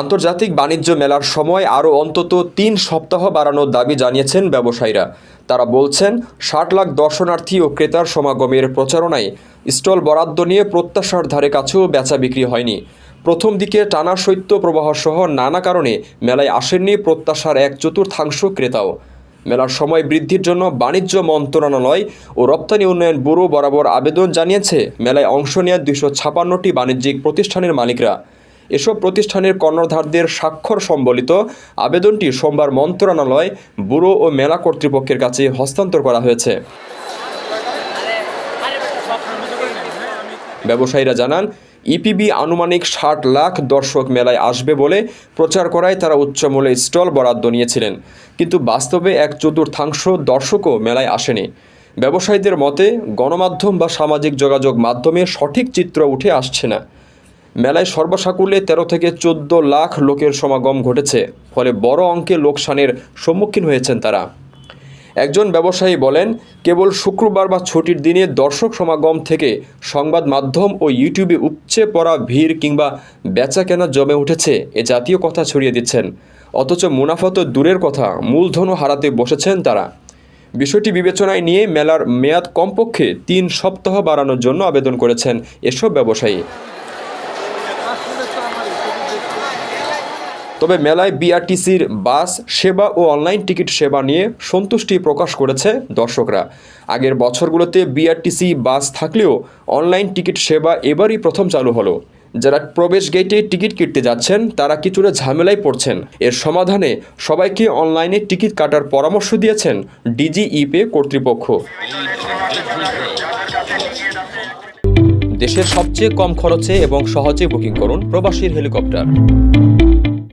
আন্তর্জাতিক বাণিজ্য মেলার সময় আরও অন্তত তিন সপ্তাহ বাড়ানোর দাবি জানিয়েছেন ব্যবসায়ীরা। তারা বলছেন, ষাট লাখ দর্শনার্থী ও ক্রেতার সমাগমের প্রচারণায় স্টল বরাদ্দ নিয়ে প্রত্যাশার ধারে কাছেও বেচা বিক্রি হয়নি। প্রথম দিকে টানা শৈত্য প্রবাহ সহ নানা কারণে মেলায় আসেননি প্রত্যাশার এক চতুর্থাংশ ক্রেতাও। মেলার সময় বৃদ্ধির জন্য বাণিজ্য মন্ত্রণালয় ও রপ্তানি উন্নয়ন ব্যুরো বরাবর আবেদন জানিয়েছে, মেলায় অংশ নেওয়া দুশো ছাপান্নটি বাণিজ্যিক প্রতিষ্ঠানের মালিকরা। এসব প্রতিষ্ঠানের কর্ণধারদের স্বাক্ষর সম্বলিত আবেদনটি সোমবার মন্ত্রণালয়, ব্যুরো ও মেলা কর্তৃপক্ষের কাছে হস্তান্তর করা হয়েছে। ব্যবসায়ীরা জানান, ইপিবি আনুমানিক ষাট লাখ দর্শক মেলায় আসবে বলে প্রচার করায় তারা উচ্চমূল্যে স্টল বরাদ্দ নিয়েছিলেন। কিন্তু বাস্তবে এক চতুর্থাংশ দর্শকও মেলায় আসেনি। ব্যবসায়ীদের মতে, গণমাধ্যম বা সামাজিক যোগাযোগ মাধ্যমে সঠিক চিত্র উঠে আসছে না। মেলায় সর্বসাকুল্যে তেরো থেকে চোদ্দ লাখ লোকের সমাগম ঘটেছে। ফলে বড় অঙ্কে লোকসানের সম্মুখীন হয়েছেন তারা। একজন ব্যবসায়ী বলেন, কেবল শুক্রবার বা ছুটির দিনে দর্শক সমাগম থেকে সংবাদ মাধ্যম ও ইউটিউবে উপচে পড়া ভিড় কিংবা বেচা কেনা জমে উঠেছে, এ জাতীয় কথা ছড়িয়ে দিচ্ছেন। অথচ মুনাফা তো দূরের কথা, মূলধনও হারাতে বসেছেন তারা। বিষয়টি বিবেচনায় নিয়ে মেলার মেয়াদ কমপক্ষে তিন সপ্তাহ বাড়ানোর জন্য আবেদন করেছেন এসব ব্যবসায়ী। তবে মেলায় বিআরটিসির বাস সেবা ও অনলাইন টিকিট সেবা নিয়ে সন্তুষ্টি প্রকাশ করেছে দর্শকরা। আগের বছরগুলোতে বিআরটিসি বাস থাকলেও অনলাইন টিকিট সেবা এবারই প্রথম চালু হলো। যারা প্রবেশ গেটে টিকিট কিনতে যাচ্ছেন, তারা কিছুটা ঝামেলায় পড়ছেন। এর সমাধানে সবাইকে অনলাইনে টিকিট কাটার পরামর্শ দিয়েছেন ডিজিইপে কর্তৃপক্ষ। দেশের সবচেয়ে কম খরচে এবং সহজে বুকিং করুন প্রবাসীর হেলিকপ্টার।